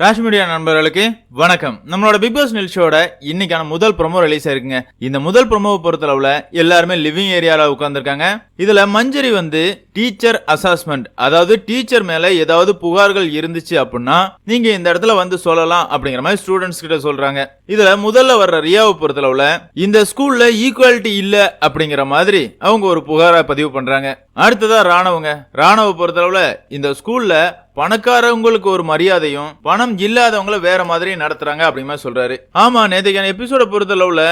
Rash media நண்பர்களுக்கு வணக்கம். நம்மளோட பிக் பாஸ் நிகழ்ச்சியோட இன்னைக்கான முதல் ப்ரொமோ ரிலீஸ் ஆயிருக்குங்க. இந்த முதல் ப்ரோமோவை பொறுத்தளவுல எல்லாருமே லிவிங் ஏரியால உட்காந்துருக்காங்க இதுல மஞ்சரி வந்து டீச்சர் அசஸ்மெண்ட் அதாவது டீச்சர் மேல ஏதாவது புகார்கள் இருந்துச்சு அப்படின்னா நீங்க இந்த இடத்துல வந்து சொல்லலாம் அப்படிங்கிற மாதிரி ஸ்டூடெண்ட்ஸ் கிட்ட சொல்றாங்க. இதுல முதல்ல வர்ற ரியாவை பொறுத்தளவுல இந்த ஸ்கூல்ல ஈக்குவாலிட்டி இல்ல அப்படிங்கிற மாதிரி அவங்க ஒரு புகாரை பதிவு பண்றாங்க. அடுத்ததா ராணவங்க. ராணவ பொறுத்தளவுல இந்த ஸ்கூல்ல பணக்காரவங்களுக்கு ஒரு மரியாதையும் பணம் இல்லாதவங்கள வேற மாதிரி நடத்துறாங்க அப்படிங்கிற மாதிரி சொல்றாரு. ஆமா நேற்றுக்கான எபிசோட பொறுத்தளவுல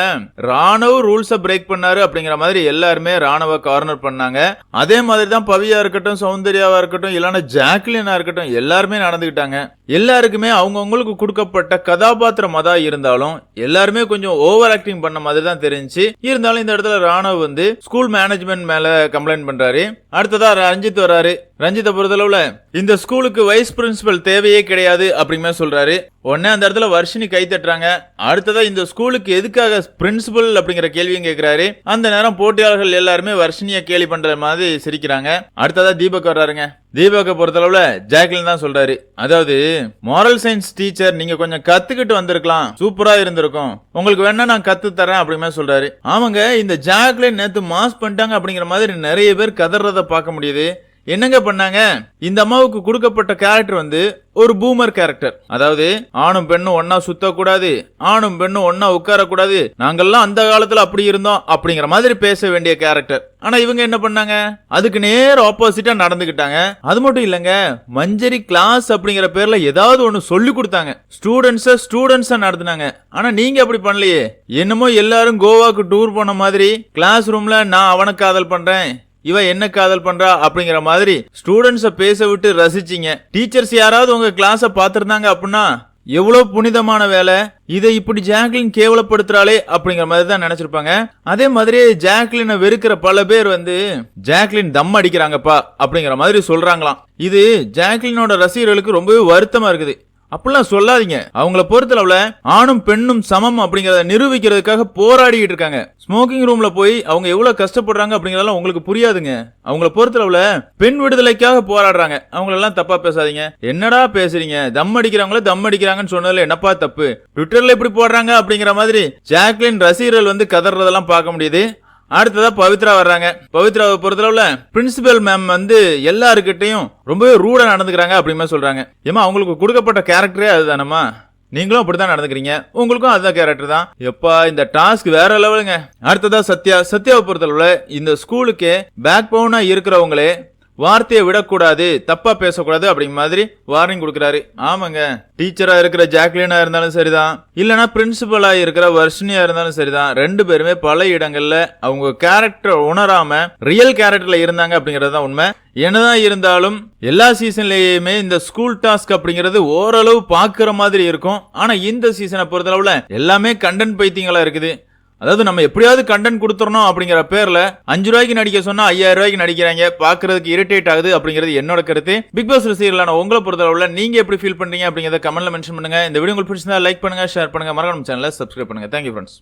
ராணுவ ரூல்ஸ பிரேக் பண்ணாரு அப்படிங்கிற மாதிரி எல்லாருமே ராணுவ கார்னர் பண்ணாங்க. அதே மாதிரி தான் பவியா இருக்கட்டும் சௌந்தர்யாவா இருக்கட்டும் இல்லைன்னா ஜாக்லினா இருக்கட்டும் எல்லாருமே நடந்துகிட்டாங்க. எல்லாருக்குமே அவங்கவுங்களுக்கு கொடுக்கப்பட்ட கதாபாத்திரமா தான் இருந்தாலும் எல்லாருமே கொஞ்சம் ஓவர் ஆக்டிங் பண்ண மாதிரி தான் தெரிஞ்சு இருந்தாலும் இந்த இடத்துல ராணுவ வந்து ஸ்கூல் மேனேஜ்மெண்ட் மேல கம்ப்ளைண்ட் பண்றாரு. அடுத்ததா ரஞ்சித் வராரு ரஞ்சித்தை பொறுத்தளவுல இந்த ஸ்கூலுக்கு வைஸ் பிரின்சிபல் தேவையே கிடையாது அப்படிங்கிற சொல்றாரு. உடனே அந்த இடத்துல வர்ஷினி கை தட்டுறாங்க. அடுத்ததா இந்த ஸ்கூலுக்கு எதுக்காக பிரின்சிபல் அப்படிங்கிற கேள்வியும் கேட்கிறாரு அந்த நேரம் போட்டியாளர்கள் எல்லாருமே வர்ஷினிய கேலி பண்ற மாதிரி சிரிக்கிறாங்க. அடுத்ததா தீபக் வர்றாருங்க. தீபக்கை பொறுத்தளவுல ஜாக்லின் தான் சொல்றாரு. அதாவது மாரல் சயின்ஸ் டீச்சர் நீங்க கொஞ்சம் கத்துக்கிட்டு வந்திருக்கலாம். சூப்பரா இருந்திருக்கும். உங்களுக்கு வேணா நான் கத்து தரேன் அப்படிமே சொல்றாரு. ஆமாங்க இந்த ஜாக்லின் நேத்து மாஸ் பண்ணிட்டாங்க அப்படிங்கிற மாதிரி நிறைய பேர் கதறத பார்க்க முடியுது. என்னங்க பண்ணாங்க? இந்த அம்மாவுக்கு கொடுக்கப்பட்ட கேரக்டர் வந்து ஒரு பூமர் கேரக்டர் அதாவது ஆணும் பெண்ணும் ஒன்னா சுத்தக்கூடாது ஆணும் பெண்ணும் ஒன்னா உட்காரக்கூடாது. நாங்கெல்லாம் அந்த காலத்துல அப்படி இருந்தோம் அப்படிங்கிற மாதிரி பேச வேண்டிய கேரக்டர் ஆனா இவங்க என்ன பண்ணாங்க? அதுக்கு நேர் ஆப்போசிட்டா நடந்துகிட்டாங்க அது மட்டும் இல்லங்க மஞ்சரி கிளாஸ் அப்படிங்கிற பேர்ல ஏதாவது ஒண்ணு சொல்லி கொடுத்தாங்க. ஸ்டூடெண்ட்ஸ ஸ்டூடெண்ட்ஸா நடத்தினாங்க. ஆனா நீங்க அப்படி பண்ணலையே. என்னமோ எல்லாரும் கோவாக்கு டூர் போன மாதிரி கிளாஸ் ரூம்ல நான் அவனை காதல் பண்றேன். இவ என்ன காதல் பண்றா அப்படிங்கிற மாதிரி ஸ்டூடெண்ட்ஸை பேச விட்டு ரசிச்சீங்க. டீச்சர்ஸ் யாராவது உங்க கிளாஸை பார்த்துருந்தாங்க அப்படின்னா எவ்வளவு புனிதமான வேலை. இதை இப்படி ஜாக்லின் கேவலப்படுத்துறாளே அப்படிங்கிற மாதிரி தான் நினைச்சிருப்பாங்க. அதே மாதிரி ஜாக்லினை வெறுக்கிற பல பேர் வந்து ஜாக்லின் தம் அடிக்கிறாங்கப்பா அப்படிங்கிற மாதிரி சொல்றாங்களாம். இது ஜாக்லினோட ரசிகர்களுக்கு ரொம்பவே வருத்தமா இருக்குது. அப்படிலாம் சொல்லாதீங்க. அவங்கள பொறுத்தளவுல ஆணும் பெண்ணும் சமம் அப்படிங்கறத நிரூபிக்கிறதுக்காக போராடிட்டு இருக்காங்க. ஸ்மோக்கிங் ரூம்ல போய் அவங்க எவ்வளவு கஷ்டப்படுறாங்க அப்படிங்கறதெல்லாம் உங்களுக்கு புரியாதுங்க. அவங்கள பொறுத்தளவுல பெண் விடுதலைக்காக போராடுறாங்க. அவங்களெல்லாம் தப்பா பேசாதீங்க. என்னடா பேசுறீங்க? தம் அடிக்கிறவங்கள தம் அடிக்கிறாங்கன்னு சொன்னதுல என்னப்பா தப்பு? ட்விட்டர்ல இப்படி போடுறாங்க அப்படிங்கிற மாதிரி ஜாக்லின் ரசிகர்கள் வந்து கதறதெல்லாம் பார்க்க முடியுது. அடுத்ததா பவித்ரா வர்றாங்க. பவித்ராவை பொறுத்தளவுல பிரின்சிபல் மேம் வந்து எல்லாருக்கிட்டையும் ரொம்பவே ரூடா நடந்துக்கிறாங்க அப்படிமே சொல்றாங்க. ஏமா அவங்களுக்கு கொடுக்கப்பட்ட கேரக்டரே அதுதானம்மா? நீங்களும் அப்படிதான் நடந்துக்கிறீங்க. உங்களுக்கும் அதுதான் கேரக்டர் தான். எப்பா இந்த டாஸ்க் வேற லெவலுங்க அடுத்ததா சத்யா. சத்யாவை பொறுத்தளவுல இந்த ஸ்கூலுக்கே பேக் பவுனா இருக்கிறவங்களே வார்த்தையை விடக்கூடாது தப்பா பேசக்கூடாது அப்படிங்கிற மாதிரி வார்னிங் கொடுக்குறாரு. ஆமாங்க. டீச்சரா இருக்கிற ஜாக்லினா இருந்தாலும் சரிதான். இல்லனா பிரின்சிபலா இருக்கிற வர்ஷினியா இருந்தாலும் சரிதான். ரெண்டு பேருமே பல இடங்கள்ல அவங்க கேரக்டர் உணராம ரியல் கேரக்டர்ல இருந்தாங்க அப்படிங்கறது தான் உண்மை. என்னதான் இருந்தாலும் எல்லா சீசன்லயுமே இந்த ஸ்கூல் டாஸ்க் அப்படிங்கிறது ஓரளவு பாக்குற மாதிரி இருக்கும். ஆனா இந்த சீசனை பொறுத்தளவுல எல்லாமே கண்டென்ட் பைத்தியங்களா இருக்குது. அதாவது நம்ம எப்படியாவது கண்டென்ட் கொடுத்துறணும் அப்படிங்கிற பேர்ல அஞ்சு ரூபாய்க்கு நடிக்க சொன்னா ஐயாயிரம் ரூபாய்க்கு நடிக்கிறாங்க. பாக்குறதுக்கு இரிட்டேட் ஆகுது அப்படிங்கிறது என்னோட கருத்து. பிக் பாஸ் ரசிகர்களான உங்களை பொறுத்தளவுல நீங்க எப்படி ஃபீல் பண்றீங்க அப்படிங்கறத கமெண்ட்ல மென்ஷன் பண்ணுங்க. இந்த வீடியோ உங்களுக்கு பிடிச்சிருந்தா லைக் பண்ணுங்க ஷேர் பண்ணுங்க. மறக்காம சேனலை சப்ஸ்கிரைப் பண்ணுங்க. Thank you friends